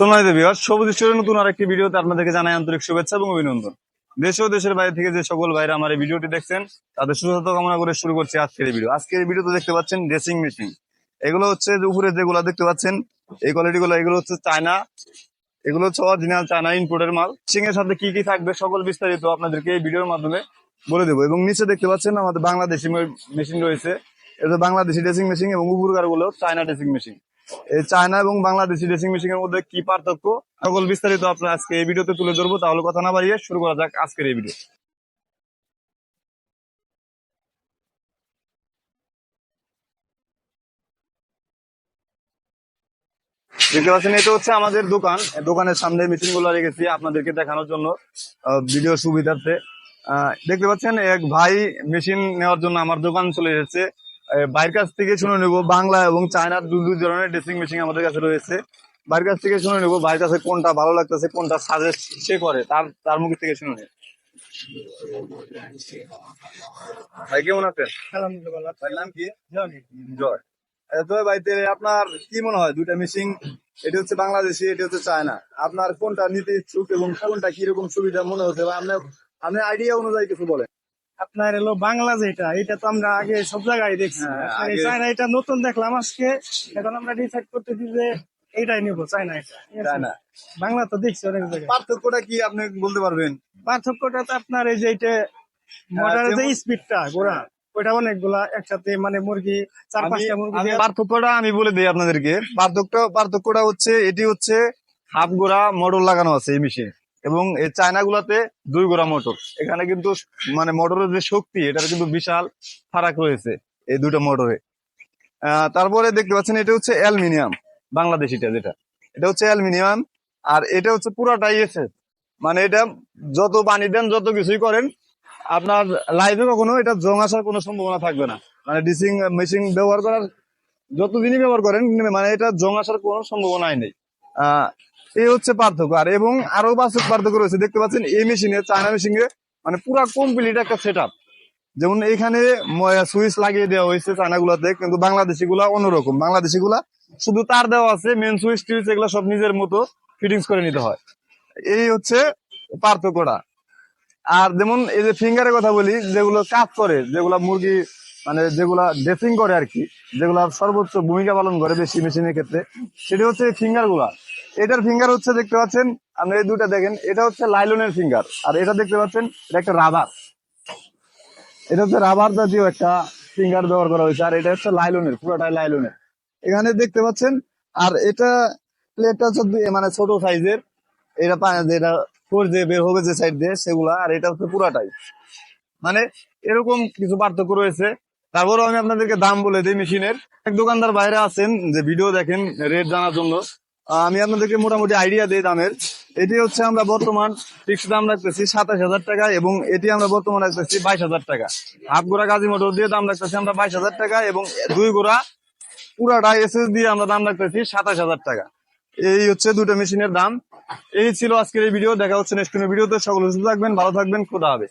দেবী আর সবুজ স্টোরের নতুন আরেকটি ভিডিওতে আপনাদেরকে জানাই আন্তরিক শুভেচ্ছা এবং অভিনন্দন। দেশ ও দেশের বাইরে থেকে যে সকল ভাইরা আমার এই ভিডিওটি দেখছেন, তাদের সুস্থতা কামনা করে শুরু করছি আজকের ভিডিও। আজকের এই ভিডিওতে দেখতে পাচ্ছেন ড্রেসিং মেশিন এগুলো হচ্ছে উপরে যেগুলো দেখতে পাচ্ছেন, এই কোয়ালিটি গুলো এগুলো হচ্ছে চায়না। এগুলো হচ্ছে অরিজিনাল চায়না ইনপোর্টের মাল। সিং এর সাথে কি কি থাকবে সকল বিস্তারিত আপনাদেরকে এই ভিডিওর মাধ্যমে বলে দেবো। এবং নিচে দেখতে পাচ্ছেন আমাদের বাংলাদেশি মেশিন রয়েছে। এটা বাংলাদেশি ড্রেসিং মেশিন এবং উপরকার চায়না ড্রেসিং মেশিন চায়না এবং বাংলাদেশি ড্রেসিং মেশিন এর মধ্যে কি পার্থক্য? সকল বিস্তারিত আপনার আজকে এই ভিডিওতে তুলে ধরবো। তাহলে কথা না বাড়িয়ে শুরু করা যাক আজকের এই ভিডিও দেখতে পাচ্ছেন, এটা হচ্ছে আমাদের দোকান। দোকানের সামনে মেশিনগুলো রেখেছি আপনাদেরকে দেখানোর জন্য। ভিডিও সুবিধার্থে। দেখতে পাচ্ছেন, এক ভাই মেশিন নেওয়ার জন্য আমার দোকান চলে এসেছে। ভাইয়ের কাছ থেকে শুনে নেব বাংলা এবং চায়নার দু দুই ধরনের ড্রেসিং মেশিন আমাদের কাছে রয়েছে। ভাইয়ের কাছ থেকে শুনে নেব ভাইয়ের কাছে কোনটা ভালো লাগতেছে কোনটা সাজেস্ট সে করে তার তার মুখ থেকে শুনে নেব। ভাই কেমন আছেন? আলহামদুলিল্লাহ নাম কি? জয়। তো আপনার কি মনে হয় দুইটা মেশিন এটা হচ্ছে বাংলাদেশি এটা হচ্ছে চায়না? আপনার কোনটা নিতে ইচ্ছুক এবং কোনটা কীরকম সুবিধা মনে হচ্ছে বা আপনার আপনার আইডিয়া অনুযায়ী কিছু বলেন। আপনার এলো বাংলা যেটা এটা তো আমরা আগে সব জায়গায় দেখছি। হ্যাঁ, আর এই আগে- চায়না এটা নতুন দেখলাম আজকে। এখন আমরা ডিসাইড করতেছি যে এইটাই নিবো চায়না এটা? চায়না বাংলা তো দেখছি অনেক জায়গায়। পার্থক্যটা কি আপনি বলতে পারবেন? পার্থক্যটা তো আপনার এই যে এটা মোটরের যে স্পিডটা গোড়া ওইটা অনেকগুলা একসাথে মানে মুরগি চার পাঁচটা মুরগি পার্থক্যটা আমি বলে দিই আপনাদেরকে। পার্থক্য পার্থক্যটা হচ্ছে এটি হচ্ছে হাফ গোড়া মোটর লাগানো আছে এই মেশিন এবং এই চায়না গুলাতে দুই গোড়া মোটর। এখানে কিন্তু মানে মোটরের যে শক্তি, এটার কিন্তু বিশাল ফারাক রয়েছে এই দুটো মোটরে। তারপরে দেখতে পাচ্ছেন এটা হচ্ছে অ্যালুমিনিয়াম বাংলাদেশিটা যেটা। এটা হচ্ছে অ্যালুমিনিয়াম আর এটা হচ্ছে পুরাটাই এসে মানে এটা যত পানি দেন, যত কিছুই করেন, আপনার লাইফে কখনো এটা জং আসার কোনো সম্ভাবনা থাকবে না। মানে ডিসিং মেশিন ব্যবহার করার, যতদিনই ব্যবহার করেন মানে এটা জং আসার কোনো সম্ভাবনাই নেই। এই হচ্ছে পার্থক্য। আর এবং আরও বাস্তব পার্থক্য রয়েছে, দেখতে পাচ্ছেন এই মেশিনে, চায়না মেশিনে মানে পুরা কমপ্লিট একটা সেট যেমন এখানে সুইচ লাগিয়ে দেওয়া হয়েছে চায়না গুলাতে কিন্তু বাংলাদেশি গুলা অন্যরকম। বাংলাদেশি গুলা শুধু তার দেওয়া আছে মেন সুইচ টুইচ এগুলো সব নিজের মতো ফিটিংস করে নিতে হয়। এই হচ্ছে পার্থক্যটা। আর যেমন এই যে ফিঙ্গারের কথা বলি, যেগুলো কাজ করে, যেগুলা মুরগি মানে যেগুলা ড্রেসিং করে আর কি, যেগুলা সর্বোচ্চ ভূমিকা পালন করে বেশি মেশিনের ক্ষেত্রে, সেটা হচ্ছে ফিঙ্গারগুলা। এটার ফিঙ্গার হচ্ছে দেখতে পাচ্ছেন, আপনি এই দুটা দেখেন, এটা হচ্ছে লাইলনের ফিঙ্গার আর এটা দেখতে পাচ্ছেন, এটা একটা রাবার এটা হচ্ছে রাবার জাতীয় একটা ফিঙ্গার ব্যবহার করা হয়েছে, আর এটা হচ্ছে লাইলনের পুরোটাই লাইলনের এখানে দেখতে পাচ্ছেন, আর এটা প্লেটটা হচ্ছে মানে ছোট সাইজের এটা যেটা ফোর বের হবে যে সাইড দিয়ে, সেগুলা, আর এটা হচ্ছে পুরাটাই। মানে এরকম কিছু পার্থক্য রয়েছে তারপরেও আমি আপনাদেরকে দাম বলে দিই মেশিনের। এক দোকানদার বাইরে আছেন, যে ভিডিও দেখেন, রেট জানার জন্য। আমি আপনাদেরকে মোটামুটি আইডিয়া দিই দামের। এটি হচ্ছে আমরা বর্তমান ফিক্স দাম রাখতেছি সাতাশ হাজার টাকা এবং এটি আমরা বর্তমান রাখতেছি বাইশ হাজার টাকা। হাফ গোড়া গাজী মোটর দিয়ে দাম রাখতেছি আমরা বাইশ হাজার টাকা এবং দুই গোড়া পুরাটা এসএস দিয়ে আমরা দাম রাখতেছি সাতাশ হাজার টাকা। এই হচ্ছে দুটো মেশিনের দাম। এই ছিল আজকের এই ভিডিও। দেখা হচ্ছে নেক্সট ভিডিওতে। সকল সুস্থ থাকবেন, ভালো থাকবেন, খোদা হবে